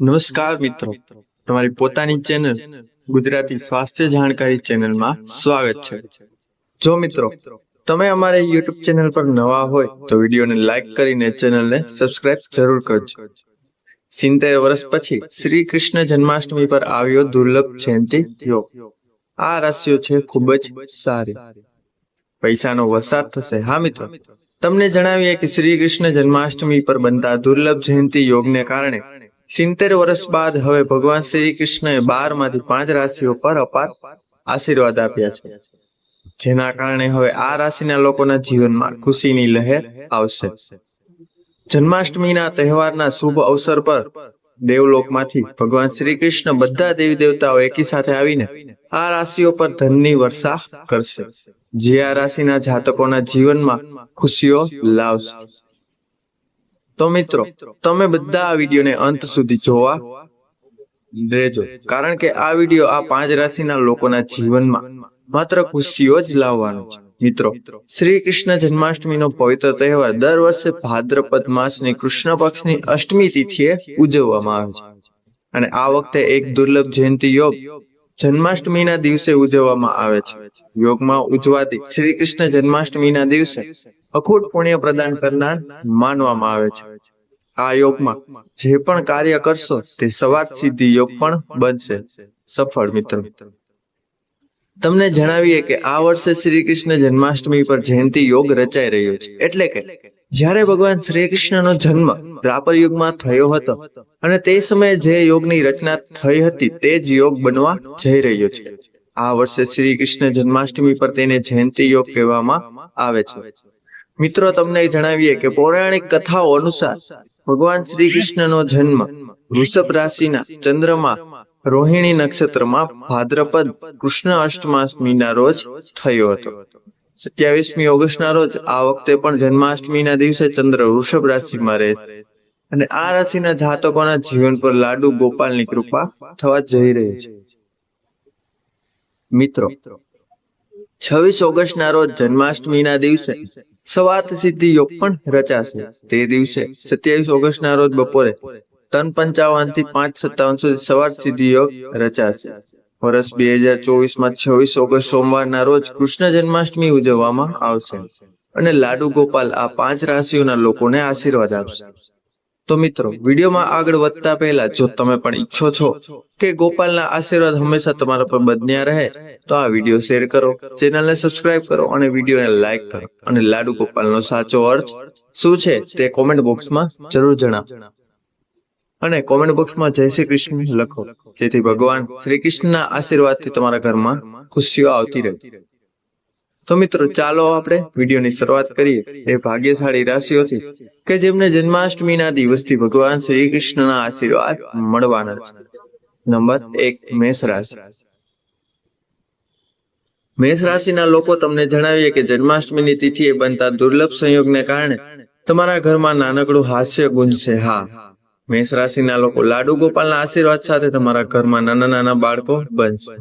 નમસ્કાર મિત્રો. તમારી પોતાની ચેનલ ગુજરાતી સ્વાસ્થ્ય જાણકારી ચેનલમાં સ્વાગત છે. જો મિત્રો, તમે અમારી યુટ્યુબ ચેનલ પર નવા હોય તો વિડીયોને લાઈક કરીને ચેનલને સબસ્ક્રાઇબ જરૂર કરજો. સિત્તેર વર્ષ પછી શ્રી કૃષ્ણ જન્માષ્ટમી પર આવ્યો દુર્લભ જયંતિ યોગ આ રાશિઓ છે ખૂબ જ સારી. પૈસાનો વરસાદ થશે. હા મિત્રો, તમને જણાવીએ કે શ્રી કૃષ્ણ જન્માષ્ટમી પર બનતા દુર્લભ જયંતિ યોગને કારણે સિત્તેર વર્ષ બાદ હવે ભગવાન શ્રી કૃષ્ણએ બારમાંથી પાંચ રાશિઓ પર અપાર આશીર્વાદ આપ્યા છે. જેના કારણે હવે આ રાશિના લોકોના જીવનમાં ખુશીની લહેર આવશે. જન્માષ્ટમીના તહેવારના શુભ અવસર પર દેવલોકમાંથી ભગવાન શ્રી કૃષ્ણ બધા દેવી દેવતાઓ એકી સાથે આવીને આ રાશિઓ પર ધનની વર્ષા કરશે. જે આ રાશિના જાતકોના જીવનમાં ખુશીઓ લાવશે. તો મિત્રો, તમે બધા આ વિડીયોને અંત સુધી જોવા રહેજો કારણ કે આ વીડિયો આ પાંચ રાશિના લોકોના જીવનમાં માત્ર ખુશીઓ જ લાવવાનો છે. મિત્રો, શ્રી કૃષ્ણ જન્માષ્ટમીનો પવિત્ર તહેવાર દર વર્ષે ભાદ્રપદ માસની કૃષ્ણ પક્ષની અષ્ટમી તિથિએ ઉજવવામાં આવે છે. અને આ વખતે એક દુર્લભ જયંતિ યોગ જન્માષ્ટમીના દિવસે ઉજવવામાં આવે છે. યોગમાં ઉજવાતી શ્રી કૃષ્ણ જન્માષ્ટમીના દિવસે અખૂટ પુણ્ય પ્રદાન કરનાર માનવામાં આવે છે. આ યોગમાં જે પણ કાર્ય કરશો તે સવાર સિદ્ધિ યોગ પણ બનશે. સફળ મિત્રો. તમને જણાવીએ કે આ વર્ષે શ્રી કૃષ્ણ જન્માષ્ટમી પર જયંતિ યોગ રચાઈ રહ્યો છે. એટલે કે જ્યારે ભગવાન શ્રી કૃષ્ણનો જન્મ દ્રાપર યુગમાં થયો હતો અને તે સમયે જે યોગની રચના થઈ હતી તે જ યોગ બનવા જઈ રહ્યો છે. આ વર્ષે શ્રી કૃષ્ણ જન્માષ્ટમી પર તેને જયંતિ યોગ કહેવામાં આવે છે. મિત્રો, તમને જણાવીએ કે પૌરાણિક કથાઓ અનુસાર ભગવાન શ્રી કૃષ્ણનો જન્મ વૃષભ રાશિના ચંદ્રમાં રોહિણી નક્ષત્રમાં ભાદ્રપદ કૃષ્ણ અષ્ટમાષ્ટમીના રોજ થયો હતો. સત્યાવીસમી ઓગસ્ટના રોજ આ વખતે પણ જન્માષ્ટમીના દિવસે ચંદ્ર વૃષભ રાશિમાં રહેશે. અને આ રાશિના જાતકોના જીવન પર લાડુ ગોપાલની કૃપા થવા જઈ રહી છે. મિત્રો, છવ્વીસ ઓગસ્ટના રોજ જન્માષ્ટમીના દિવસે સવાત સિદ્ધિ યોગ પણ રચાશે. તે દિવસે સત્યાવીસ ઓગસ્ટના રોજ બપોરે ત્રણ પંચાવનથી પાંચ સત્તાવન સુધી સવાર સિદ્ધિ યોગ રચાશે. વર્ષ બે હજાર ચોવીસમાં છવ્વીસ ઓગસ્ટ સોમવારના રોજ કૃષ્ણ જન્માષ્ટમી ઉજવવામાં આવશે અને લાડુ ગોપાલ આ પાંચ રાશિઓના લોકોને આશીર્વાદ આપશે. તો મિત્રો, વિડીયોમાં આગળ વધતા પહેલા જો તમે પણ ઈચ્છો છો કે ગોપાલના આશીર્વાદ હંમેશા તમારા પર બન્યા રહે, તો આ વીડિયો શેર કરો, ચેનલને સબસ્ક્રાઇબ કરો અને વિડીયોને લાઈક કરો. અને લાડુ ગોપાલનો સાચો અર્થ શું છે તે કોમેન્ટ બોક્સમાં જરૂર જણાવો. અને કોમેન્ટ બોક્સમાં જય શ્રી કૃષ્ણ લખો. જેથી ભગવાન શ્રી કૃષ્ણના આશીર્વાદથી તમારા ઘરમાં ખુશીઓ આવતી રહે. તો મિત્રો, ચાલો આપણે વિડીયોની શરૂઆત કરીએ એ ભાગ્યશાળી રાશિઓથી કે જેમને જન્માષ્ટમીના દિવસથી ભગવાન શ્રી કૃષ્ણના આશીર્વાદ મળવાના છે. નંબર એક, મેષ રાશિ. મેષ રાશિના લોકો તમને જણાવીએ કે જન્માષ્ટમીની તિથિએ બનતા દુર્લભ સંયોગને કારણે તમારા ઘરમાં નાનકડું હાસ્ય ગુંજશે. હા. મેષ રાશિના લોકો લાડુ ગોપાલના આશીર્વાદ સાથે તમારા ઘરમાં નાના નાના બાળકો બનશે.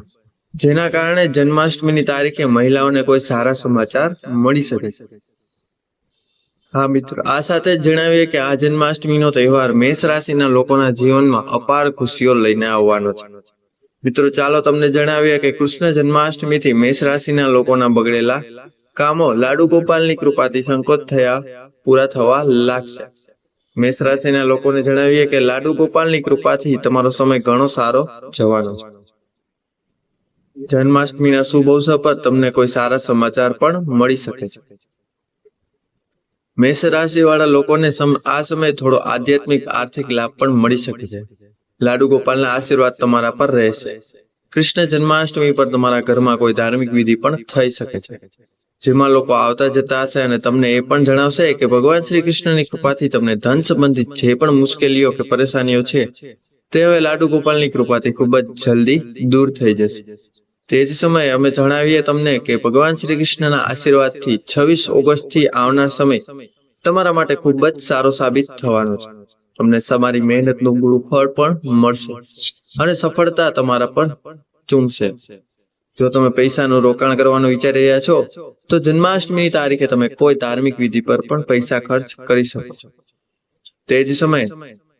જેના કારણે જન્માષ્ટમીની તારીખે મહિલાઓને કોઈ સારા સમાચાર મળી શકે છે. હા, મિત્રો, આ સાથે જણાવીએ કે આ જન્માષ્ટમીનો તહેવાર મેષ રાશિના લોકોના જીવનમાં અપાર ખુશીઓ લઈને આવવાનો છે. મિત્રો, ચાલો તમને જણાવીએ કે કૃષ્ણ જન્માષ્ટમીથી મેષ રાશિના લોકોના બગડેલા કામો લાડુ ગોપાલની કૃપાથી સંકોચ થયા, પૂરા થવા લાગશે. મેષ રાશિના લોકોને જણાવીએ કે લાડુ ગોપાલની કૃપાથી તમારો સમય ઘણો સારો જવાનો છે. જન્માષ્ટમીના શુભ અવસર પર તમને કોઈ સારા સમાચાર પણ મળી શકે છે. મેષ રાશિ વાળા લોકોને આ સમયે થોડો આધ્યાત્મિક આર્થિક લાભ પણ મળી શકે છે. લાડુ ગોપાલના આશીર્વાદ તમારા પર રહેશે. કૃષ્ણ જન્માષ્ટમી પર તમારા ઘરમાં કોઈ ધાર્મિક વિધિ પણ થઈ શકે છે. જેમાં લોકો આવતા જતા હશે અને તમને એ પણ જણાવશે કે ભગવાન શ્રી કૃષ્ણની કૃપાથી તમને ધન સંબંધિત જે પણ મુશ્કેલીઓ કે પરેશાનીઓ છે, તે હવે લાડુ ગોપાલની કૃપાથી ખૂબ જ જલ્દી દૂર થઈ જશે. તે જ સમયે અમે જણાવીએ તમને કે ભગવાન શ્રી કૃષ્ણના આશીર્વાદથી છવ્વીસ ઓગસ્ટથી આવનાર સમય તમારા માટે ખૂબ જ સારો સાબિત થવાનો છે. તમને તમારી મહેનતનું ગુરુ ફળ પણ મળશે અને સફળતા તમારા પર ચૂમશે. જો તમે પૈસાનું રોકાણ કરવાનું વિચારી રહ્યા છો, તો જન્માષ્ટમીની તારીખે તમે કોઈ ધાર્મિક વિધિ પર પણ પૈસા ખર્ચ કરી શકો છો. તે જ સમયે,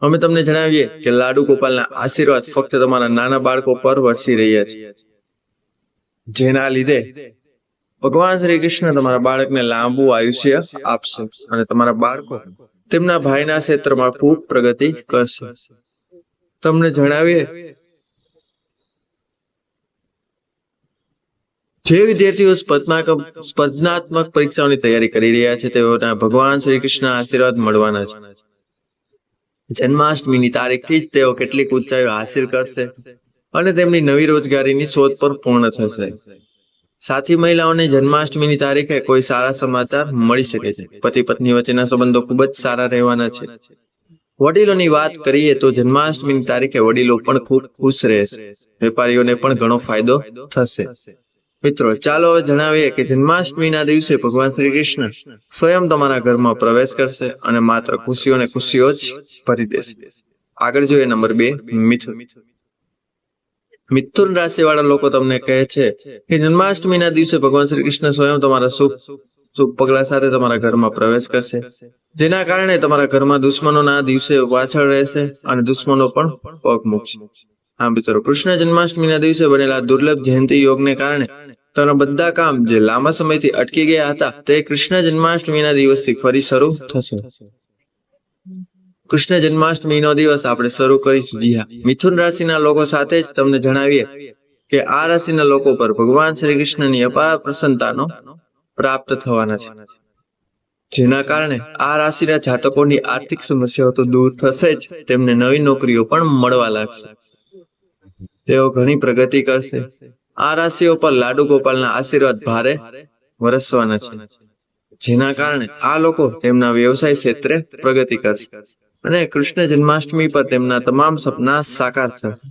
અમે તમને જણાવીએ કે લાડુ ગોપાલના આશીર્વાદ ફક્ત તમારા નાના બાળકો પર વરસી રહ્યા છે. જેના લીધે ભગવાન શ્રી કૃષ્ણ તમારા બાળકને લાંબુ આયુષ્ય આપશે અને તમારા બાળકો તેમના ભાઈના ક્ષેત્રમાં ખૂબ પ્રગતિ કરશે. તમને જણાવીએ જે વિદ્યાર્થીઓ સ્પર્ધાત્મક પરીક્ષાઓની તૈયારી કરી રહ્યા છે, તેઓના ભગવાન શ્રી કૃષ્ણ આશીર્વાદ મળવાના છે. જન્માષ્ટમીની તારીખથી જ તેઓ કેટલીક ઊંચાઈઓ હાસિલ કરશે અને તેમની નવી રોજગારીની શોધ પર પૂર્ણ થશે. સાથી મહિલાઓને જન્માષ્ટમીની તારીખે કોઈ સારા સમાચાર મળી શકે છે. પતિ પત્ની વચ્ચેના સંબંધો ખૂબ જ સારા રહેવાના છે. વડીલોની વાત કરીએ તો જન્માષ્ટમીની તારીખે વડીલો પણ ખૂબ ખુશ રહેશે. વેપારીઓને પણ ઘણો ફાયદો થશે. મિત્રો, ચાલો જણાવીએ કે જન્માષ્ટમીના દિવસે ભગવાન શ્રી કૃષ્ણ સ્વયં તમારા ઘરમાં પ્રવેશ કરશે અને માત્ર ખુશીઓ ને ખુશીઓ જ ભરી દેશે. આગળ જોઈએ નંબર બે, મિથુન. મિથુન રાશિ વાળા લોકો તમને કહે છે કે જન્માષ્ટમીના દિવસે ભગવાન શ્રી કૃષ્ણ સ્વયં તમારા સુખ શુભ પગલા સાથે તમારા ઘરમાં પ્રવેશ કરશે. જેના કારણે તમારા ઘરમાં દુશ્મનોના દિવસે પાછળ રહેશે અને દુશ્મનો પણ પગ મૂકશે. આ મિત્રો, કૃષ્ણ જન્માષ્ટમીના દિવસે બનેલા દુર્લભ જયંતિ યોગને કારણે તેના બધા કામ જે લાંબા સમયથી અટકી ગયા હતા, તે કૃષ્ણ જન્માષ્ટમીના દિવસથી ફરી શરૂ થશે. કૃષ્ણ જન્માષ્ટમીનો દિવસ આપણે શરૂ કરીશું જી હા. મિથુન રાશિના લોકો સાથે જ તમને જણાવીએ કે આ રાશિના લોકો પર ભગવાન શ્રી કૃષ્ણની અપાર પ્રસન્નતાનો પ્રાપ્ત થવાના છે. જેના કારણે આ રાશિના જાતકોની આર્થિક સમસ્યાઓ તો દૂર થશે જ, તેમને નવી નોકરીઓ પણ મળવા લાગશે. તેઓ ઘણી પ્રગતિ કરશે. આ રાશિઓ પર લાડુ ગોપાલના આશીર્વાદ ભારે વરસવાના છે. જેના કારણે આ લોકો તેમના વ્યવસાય ક્ષેત્રે પ્રગતિ કરશે અને કૃષ્ણ જન્માષ્ટમી પર તેમના તમામ સપના સાકાર થશે.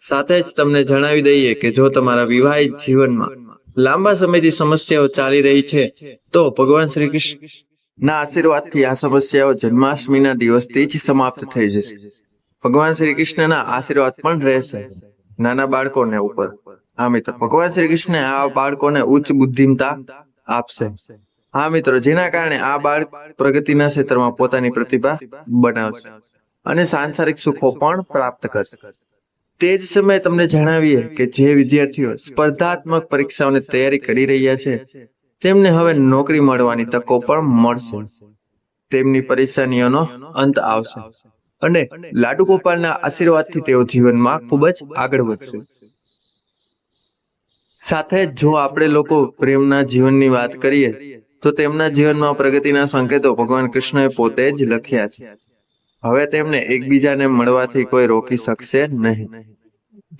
સાથે જ તમને જણાવી દઈએ કે જો તમારા વિવાહિત જીવનમાં લાંબા સમયથી સમસ્યાઓ ચાલી રહી છે, તો ભગવાન શ્રી કૃષ્ણ ના આશીર્વાદથી આ સમસ્યાઓ જન્માષ્ટમીના દિવસથી જ સમાપ્ત થઈ જશે. ભગવાન શ્રી કૃષ્ણના આશીર્વાદ પણ રહેશે. નાના બાળકોને ઉપર. હા મિત્રો, ભગવાન શ્રી કૃષ્ણ આ બાળકોને ઉચ્ચ બુદ્ધિમતા આપશે. હા મિત્રો, જેના કારણે આ બાળક પ્રગતિના ક્ષેત્રમાં પોતાની પ્રતિભા બનાવશે અને સાંસારિક સુખો પણ પ્રાપ્ત કરશે. તે જ સમયે તમને જણાવીએ કે જે વિદ્યાર્થીઓ સ્પર્ધાત્મક પરીક્ષાઓની તૈયારી કરી રહ્યા છે, તેમને હવે નોકરી મળવાની તકો પણ મળશે. તેમની પરેશાનીઓનો અંત આવશે. અને લાડુ ગોપાલના આશીર્વાદથી તેઓ જીવનમાં ખૂબ જ આગળ વધશે. સાથે જ આપણે લોકો પ્રેમના જીવનની વાત કરીએ, તો તેમના જીવનમાં પ્રગતિના સંકેતો ભગવાન કૃષ્ણએ પોતે જ લખ્યા છે. હવે તેમને એકબીજાને મળવાથી કોઈ રોકી શકશે નહીં.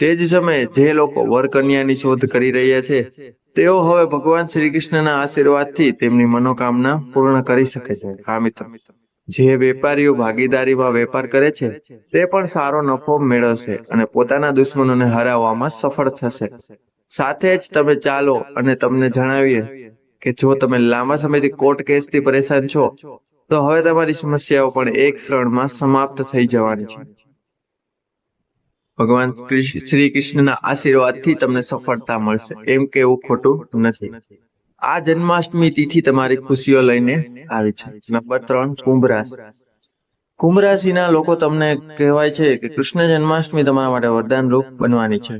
તે જ સમયે જે લોકો વરકન્યાની શોધ કરી રહ્યા છે, તેઓ હવે ભગવાન શ્રી કૃષ્ણના આશીર્વાદથી તેમની મનોકામના પૂર્ણ કરી શકે છે. હા, મિત્રો. જે વેપારીઓ ભાગીદારીમાં વેપાર કરે છે, તે પણ સારો નફો મેળવશે અને પોતાના દુશ્મનોને હરાવવામાં સફળ થશે. સાથે જ તમે ચાલો અને તમને જણાવીએ કે જો તમે લાંબા સમયથી કોર્ટ કેસથી પરેશાન છો, તો હવે તમારી સમસ્યાઓ પણ એક ક્ષણમાં સમાપ્ત થઈ જવાની છે. ભગવાન શ્રી કૃષ્ણના આશીર્વાદથી તમને સફળતા મળશે, એમ કેવું ખોટું નથી. આ જન્માષ્ટમી તિથિ તમારી ખુશીઓ લઈને આવી છે. નંબર ત્રણ, કુંભ રાશિ. કુંભ રાશિના લોકો તમને કહેવાય છે કે કૃષ્ણ જન્માષ્ટમી તમારા માટે વરદાન રૂપ બનવાની છે.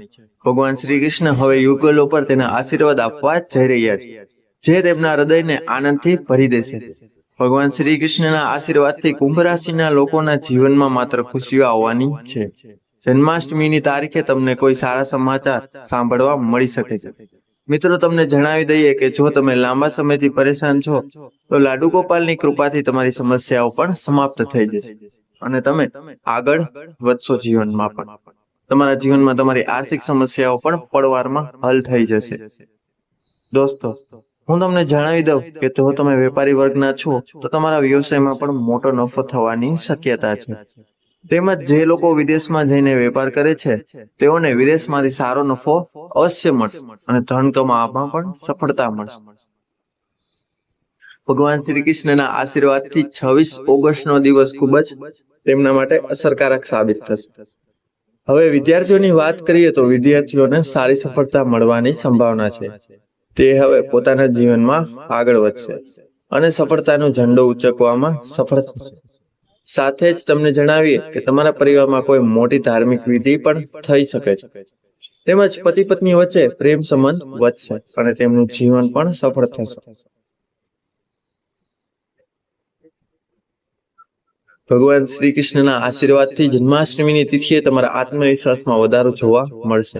ભગવાન શ્રી કૃષ્ણ હવે યુગલો પર તેના આશીર્વાદ આપવા જઈ રહ્યા છે, જે તેમના હૃદયને આનંદથી ભરી દેશે. ભગવાન શ્રી કૃષ્ણના આશીર્વાદથી કુંભ રાશિના લોકોના જીવનમાં માત્ર ખુશીઓ આવવાની છે. જન્માષ્ટમીની તારીખે તમને કોઈ સારા સમાચાર સાંભળવા મળી શકે છે. મિત્રો, તમને જણાવી દઈએ કે જો તમે લાંબા સમયથી પરેશાન છો, તો લાડુ ગોપાલની કૃપાથી તમારી સમસ્યાઓ પણ સમાપ્ત થઈ જશે અને તમે આગળ વધશો જીવનમાં પણ. તમારા જીવનમાં તમારી આર્થિક સમસ્યાઓ પણ પડવારમાં હલ થઈ જશે. દોસ્તો, હું તમને જણાવી દઉં કે જો તમે વેપારી વર્ગના છો, તો તમારા વ્યવસાયમાં પણ મોટો નફો થવાની શક્યતા છે. તેમજ જે લોકો વિદેશમાં જઈને વેપાર કરે છે, તેઓને વિદેશમાંથી સારો નફો અવશ્ય મળશે અને ધન કમાવામાં પણ સફળતા મળશે. ભગવાન શ્રી કૃષ્ણના આશીર્વાદથી છવ્વીસ ઓગસ્ટનો દિવસ ખૂબ જ તેમના માટે અસરકારક સાબિત થશે. હવે વિદ્યાર્થીઓની વાત કરીએ તો વિદ્યાર્થીઓને સારી સફળતા મળવાની સંભાવના છે. તે હવે પોતાના જીવનમાં આગળ વધશે અને સફળતાનો ઝંડો ઉચકવામાં સફળ થશે. સાથે જ તમને જણાવીએ કે તમારા પરિવારમાં કોઈ મોટી ધાર્મિક વિધિ પણ થઈ શકે છે. તેમજ પતિ પત્ની વચ્ચે પ્રેમ સંબંધ વધશે અને તેમનું જીવન પણ સફળ થશે. ભગવાન શ્રી કૃષ્ણના આશીર્વાદથી જન્માષ્ટમીની તિથિએ તમારા આત્મવિશ્વાસમાં વધારો જોવા મળશે.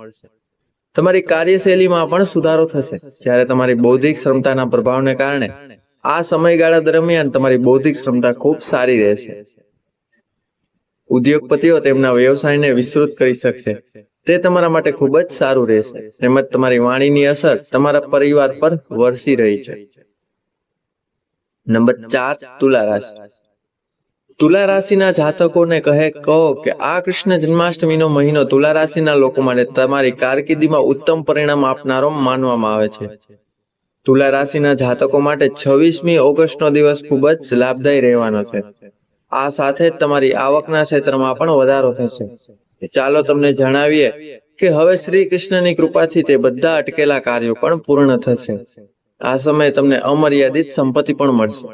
તમારી કાર્યશૈલીમાં પણ સુધારો થશે. જ્યારે તમારી બૌદ્ધિક ક્ષમતાના પ્રભાવને કારણે આ સમયગાળા દરમિયાન તમારી બૌદ્ધિક ક્ષમતા ખૂબ સારી રહેશે. ઉદ્યોગપતિઓ તેમના વ્યવસાયને વિસ્તૃત કરી શકશે. તે તમારા માટે ખૂબ જ સારું રહેશે. તેમજ તમારી વાણીની અસર તમારા પરિવાર પર વરસી રહી છે. નંબર ચાર, તુલા રાશિ. તુલા રાશિના જાતકોને કહે, કહો કે આ કૃષ્ણ જન્માષ્ટમીનો મહિનો તુલા રાશિના લોકો માટે તમારી કારકિર્દીમાં ઉત્તમ પરિણામ આપનારો માનવામાં આવે છે. તુલા રાશિના જાતકો માટે છવ્વીસમી ઓગસ્ટનો દિવસ ખૂબ જ લાભદાયી રહેવાનો છે. આ સાથે જ તમારી આવકના ક્ષેત્રમાં પણ વધારો થશે. ચાલો તમને જણાવીએ કે હવે શ્રી કૃષ્ણની કૃપાથી તે બધા અટકેલા કાર્યો પણ પૂર્ણ થશે. આ સમયે તમને અમર્યાદિત સંપત્તિ પણ મળશે.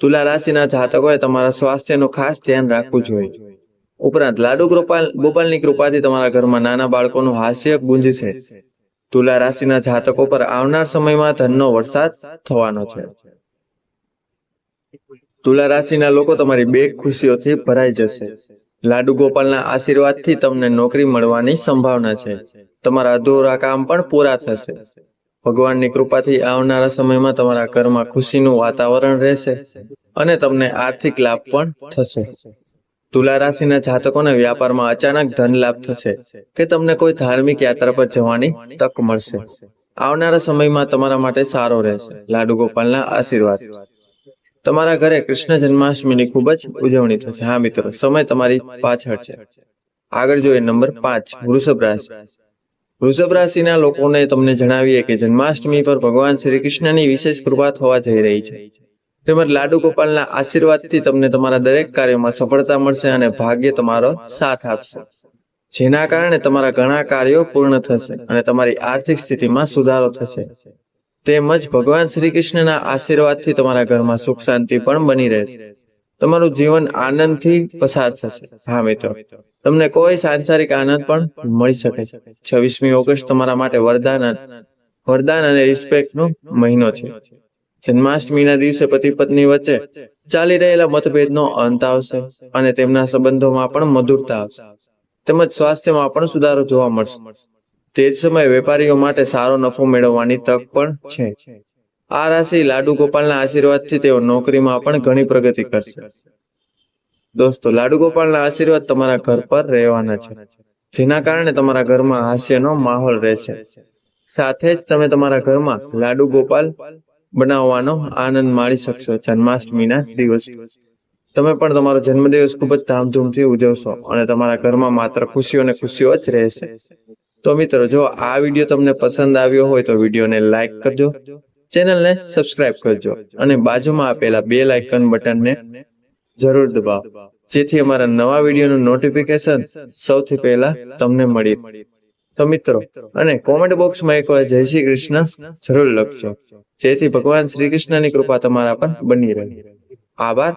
તુલા રાશિના જાતકોએ તમારા સ્વાસ્થ્યનું ખાસ ધ્યાન રાખવું જોઈએ. ઉપરાંત લાડુ ગોપાલ ગોપાલની કૃપાથી તમારા ઘરમાં નાના બાળકોનું હાસ્ય ગુંજશે તુલા રાશિના જાતકો પર આવનાર સમયમાં ધનનો વરસાદ થવાનો છે. તુલા રાશિના લોકો તમારી બે ખુશીઓથી ભરાઈ જશે. લાડુ ગોપાલના આશીર્વાદથી તમને નોકરી મળવાની સંભાવના છે. તમારા અધૂરા કામ પણ પૂરા થશે. ભગવાનની કૃપાથી આવનારા સમયમાં તમારા ઘરમાં ખુશીનું વાતાવરણ રહેશે અને તમને આર્થિક લાભ પણ થશે. તુલા રાશિના જાતકોને વ્યાપારમાં અચાનક ધન લાભ થશે કે તમને કોઈ ધાર્મિક યાત્રા પર જવાની તક મળશે. આવનારા સમયમાં તમારા માટે સારો રહેશે. લાડુ ગોપાલના આશીર્વાદ. તમારા ઘરે કૃષ્ણ જન્માષ્ટમીની ખૂબ જ ઉજવણી થશે. હા મિત્રો, સમય તમારી પાછળ છે. આગળ જોઈએ નંબર પાંચ, વૃષભ રાશિ. વૃષભ રાશિના લોકોને તમને જણાવીએ કે જન્માષ્ટમી પર ભગવાન શ્રી કૃષ્ણની વિશેષ કૃપા થવા જઈ રહી છે. તેમજ લાડુ ગોપાલના આશીર્વાદથી તમને તમારા દરેક કાર્યમાં સફળતા મળશે અને ભાગ્ય તમારો સાથ આપશે. જેના કારણે તમારા ઘણા કાર્યો પૂર્ણ થશે અને તમારી આર્થિક સ્થિતિમાં સુધારો થશે. તેમજ ભગવાન શ્રી કૃષ્ણના આશીર્વાદથી તમારા ઘરમાં સુખ શાંતિ પણ બની રહેશે. તમારું જીવન આનંદથી પસાર થશે. હા, મિત્રો. તમને કોઈ સાંસારિક આનંદ પણ મળી શકે છે. છવ્વીસમી ઓગસ્ટ તમારા માટે વરદાન વરદાન અને રિસ્પેક્ટ નો મહિનો છે. જન્માષ્ટમીના દિવસે પતિ પત્ની વચ્ચે ચાલી રહેલા મતભેદનો અંત આવશે અને તેમના સંબંધોમાં પણ મધુરતા આવશે. તેમજ સ્વાસ્થ્યમાં પણ સુધારો જોવા મળશે. તે જ સમયે વેપારીઓ માટે સારો નફો મેળવવાની તક પણ છે. આ રાશિ લાડુ ગોપાલના આશીર્વાદથી તેઓ નોકરીમાં પણ ઘણી પ્રગતિ કરશે. દોસ્તો, લાડુ ગોપાલના આશીર્વાદ તમારા ઘર પર રહેવાના છે, જેના કારણે તમારા ઘરમાં હાસ્યનો માહોલ રહેશે. સાથે જ તમે તમારા ઘરમાં લાડુ ગોપાલ બનાવવાનો આનંદ માણી શકશો જન્માષ્ટમીના દિવસ. તમે પણ તમારો જન્મદિવસ ખૂબ જ ધામધૂમથી ઉજવશો અને તમારા ઘરમાં માત્ર ખુશીઓ અને ખુશીઓ જ રહેશે. તો મિત્રો, જો આ વીડિયો તમને પસંદ આવ્યો હોય તો વિડીયોને લાઈક કરજો, ચેનલને સબસ્ક્રાઇબ કરજો અને બાજુમાં આપેલા બે લાઇકન બટનને જરૂર દબાવો. જેથી અમારા નવા વિડીયોનું નોટિફિકેશન સૌથી પહેલા તમને મળી. તો મિત્રો, અને કોમેન્ટ બોક્સમાં એકવાર જય શ્રી કૃષ્ણ જરૂર લખશો જેથી ભગવાન શ્રી કૃષ્ણની કૃપા તમારા પર બની રહે. આભાર